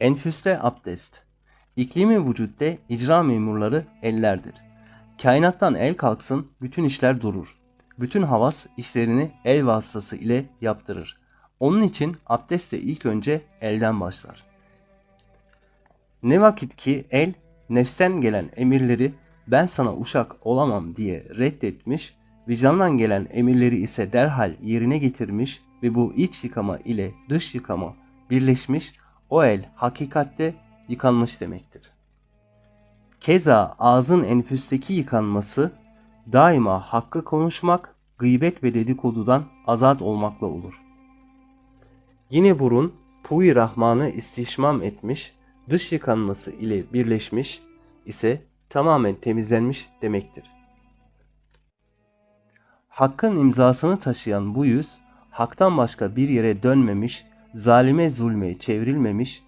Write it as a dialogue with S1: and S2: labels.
S1: Enfüste abdest. İklimi vücutte icra memurları ellerdir. Kainattan el kalksın bütün işler durur. Bütün havas işlerini el vasıtası ile yaptırır. Onun için abdest de ilk önce elden başlar. Ne vakit ki el nefsten gelen emirleri ben sana uşak olamam diye reddetmiş, vicdandan gelen emirleri ise derhal yerine getirmiş ve bu iç yıkama ile dış yıkama birleşmiş, o el hakikatte yıkanmış demektir. Keza ağzın enfüsteki yıkanması daima hakkı konuşmak, gıybet ve dedikodudan azat olmakla olur. Yine burun puy rahmanı istişmam etmiş, dış yıkanması ile birleşmiş ise tamamen temizlenmiş demektir. Hakkın imzasını taşıyan bu yüz, haktan başka bir yere dönmemiş, zalime zulme çevrilmemiş,